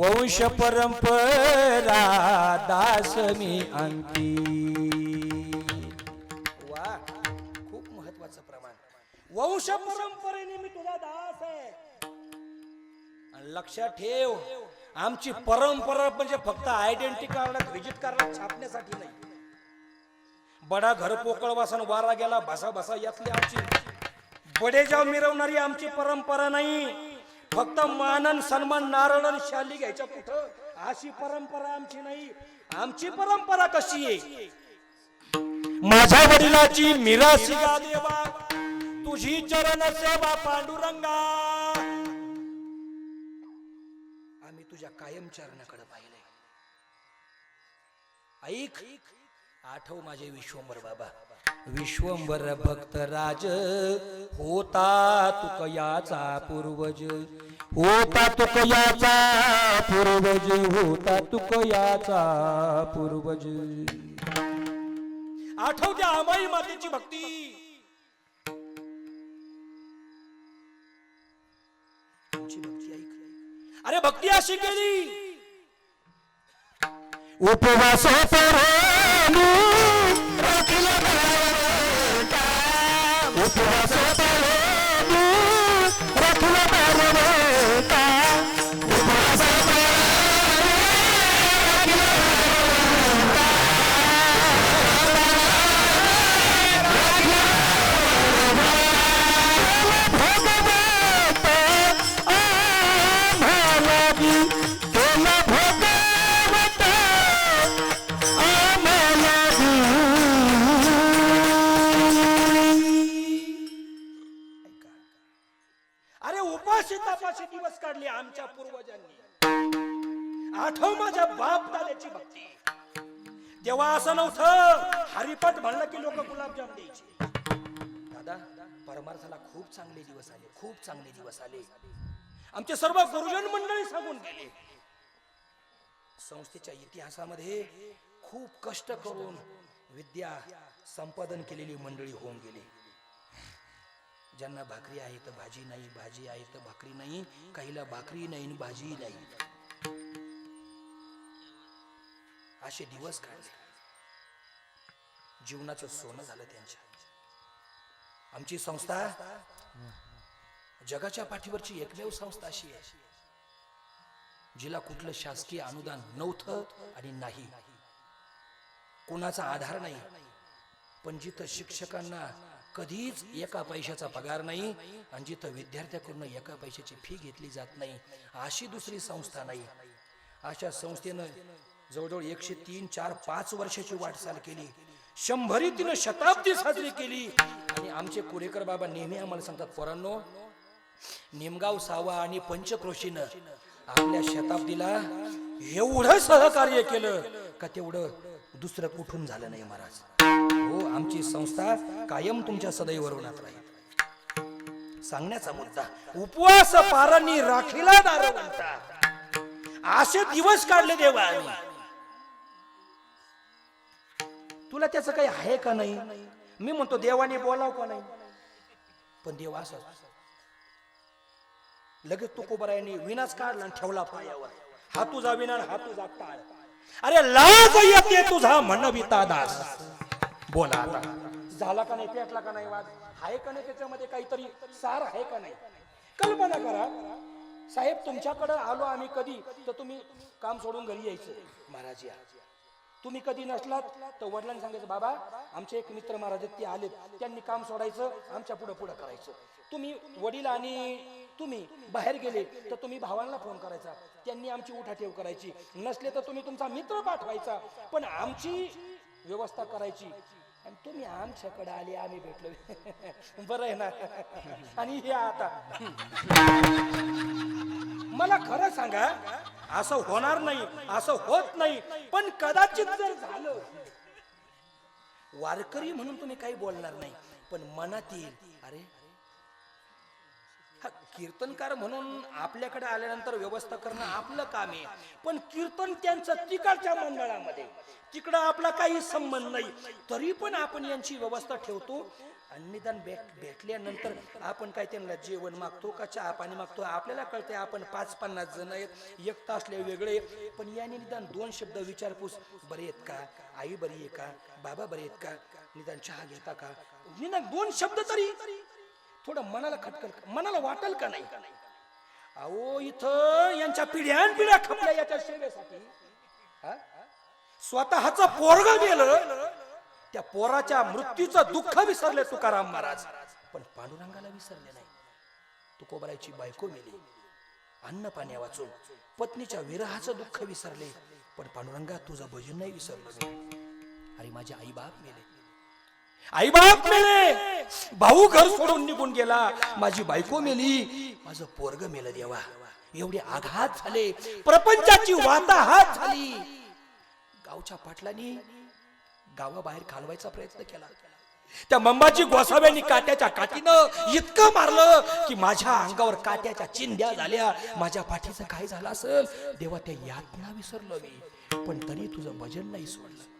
वंश परंपरा दास मी अंकी वा खूप महत्वाचं प्रमाण. वंश परंपरेने मी तुझा दास आहे. आणि लक्षात ठेव आमची परंपरा म्हणजे फक्त आयडेंटिटी कार्ड व्हिजिट कार्ड छापण्यासाठी नाही. बडा घर पोकळ वासन वारा गेला बसा भसा यातली आमची. बडेजाव मिरवणारी आमची परंपरा नाही. फक्त मानन सन्मान नारायण शाली घ्यायच्या कुठं अशी परंपरा आमची नाही. आमची परंपरा कशी आहे? माझ्या वडिलाची मिरासी देवा तुझी चरण सेवा पांडुरंगा. आम्ही तुझ्या कायम चरणाकडे ऐक ऐक आठव माझे विश्वंभर बाबा. विश्वंभर भक्त राज होता तुकयाचा पूर्वज. होता तुकयाचा पूर्वज होता तुकयाचा पूर्वज. आठवत्या आमाई मातेची भक्ती. भक्ती ऐक अरे भक्ती अशी केली. उपवास परानु अरे तपाशी दिवस काढले आमच्या पूर्वजांनी. आठव माझ्या बाप दादाची भक्ती. तेव्हा असं नव्हतं हरिपट म्हणलं की लोक गुलाबजाम द्यायचे. दादा परमार्थाला खूप चांगले दिवस आले खूप चांगले दिवस आले. आमचे सर्व गुरुजन मंडळी सांगून गेले. संस्थेच्या इतिहासामध्ये खूप कष्ट करून विद्या संपादन केलेली मंडळी होऊन गेली. ज्यांना भाकरी आहे तर भाजी नाही भाजी आहे तर भाकरी नाही काहीला भाकरी नाही आणि भाजी नाही. असे दिवस काढले. जीवनाचं सोनं झालं त्यांच्या. आमची संस्था जगाच्या पाठीवरची एकमेव संस्था अशी आहे जिला कुठलं शासकीय अनुदान नव्हतं आणि नाही. कोणाचा आधार नाही पण जिथं शिक्षकांना कधीच एका पैशाचा पगार नाही आणि जिथं विद्यार्थ्याकडून एका पैशाची फी घेतली जात नाही अशी दुसरी संस्था नाही. अशा संस्थेनं जवळजवळ एकशे तीन चार पाच वर्षाची वाटचाल केली. शंभरी तिनं शताब्दी साजरी केली. आणि आमचे कुरेकर बाबा नेहमी आम्हाला सांगतात पोरांनो निमगाव सावा आणि पंचक्रोशीनं आपल्या शताब्दीला एवढं सहकार्य केलं का तेवढं दुसरं कुठून झालं नाही महाराज? हो आमची संस्था कायम तुमच्या सदैव वरवणात राहील. सांगण्याचा मुद्दा उपवास पारांनी राखीला दारवंता असे दिवस काढले देवा तुला त्याचं काही आहे का नाही? मी म्हणतो देवाने बोलाव का नाही? पण देव असं लगेच तुकोबरायांनी विनाच काढला आणि ठेवला पायावर. हा तुझा विना हा तुझा काळ अरे लाज येते तुझा म्हणविता दास. बोला आता. झाला का नाही पेटला का नाही वाद? आहे का नाही त्याच्यामध्ये काहीतरी? सार आहे का नाही? कल्पना करा. साहेब तुमच्याकडे आलो आम्ही कधी तर तुम्ही काम सोडून घरी यायचं. महाराज या. तुम्ही कधी नसलात तर वडिलांनी सांगायचं बाबा आमचे एक मित्र महाराज ते आलेत. त्यांनी काम सोडायचं आमच्या पुढं पुढं करायचं. तुम्ही वडील आणि तुम्ही बाहेर गेले तर तुम्ही भावांना फोन करायचा. त्यांनी आमची उठाठेव करायची. नसले तर तुम्ही तुमचा मित्र पाठवायचा. पण आमची व्यवस्था करायची. आणि तुम्ही आमच्याकडे आले आम्ही भेटलो. बरं आहे ना? आणि हे आता. मला खरं सांगा असं होणार नाही असं होत नाही पण कदाचित जर झालं. वारकरी म्हणून तुम्ही काही बोलणार नाही पण मनात येईल अरे हा कीर्तनकार म्हणून आपल्याकडे आल्यानंतर व्यवस्था करणं आपलं काम आहे. पण कीर्तन त्यांचं तिकडच्या मंडळामध्ये तिकडं आपला काही संबंध नाही. तरी पण आपण यांची व्यवस्था ठेवतो. आणि निदान भेट भेटल्यानंतर आपण काय त्यांना जेवण मागतो का चहा पाणी मागतो आपल्याला कळते आपण पाच पन्नास जण आहेत एक असले वेगळे पण याने निदान दोन शब्द विचारपूस बरे आहेत का? आई बरी आहे का? बाबा बरे आहेत का? निदान चहा घेता का? निदान दोन शब्द तरी थोडं मनाला खटकल मनाला वाटल का नाही? अहो इथं यांच्या पिढ्यान पिढ्या खपल्या याच्या सेवेसाठी. स्वतःच पोरग गेलं त्या पोराच्या मृत्यूचं दुःख विसरले तुकाराम महाराज. पण पांडुरंगाला विसरले नाही. तुकोबरायची बायको मेली. अन्न पाण्या वाचून पत्नीच्या विरहाचं दुःख विसरले. पण पांडुरंगा तुझं भजन नाही विसरलं अरे माझे आई बाप मेले. आई बाप मेले. भाऊ घर सोडून निघून गेला. माझी बायको मेली. माझं पोरग मेलं देवा. एवढे आघात झाले. प्रपंचाची वाताहात झाली. गावच्या पाटलांनी गावाबाहेर घालवायचा प्रयत्न केला. त्या मंबाची गोसाव्यांनी काट्याच्या काठीनं इतकं मारलं की माझ्या अंगावर काट्याच्या चिंध्या झाल्या. माझ्या पाठीचं काय झालं असेल? देवा त्या यातना विसरलो मी. पण तरी तुझं भजन नाही सोडलं.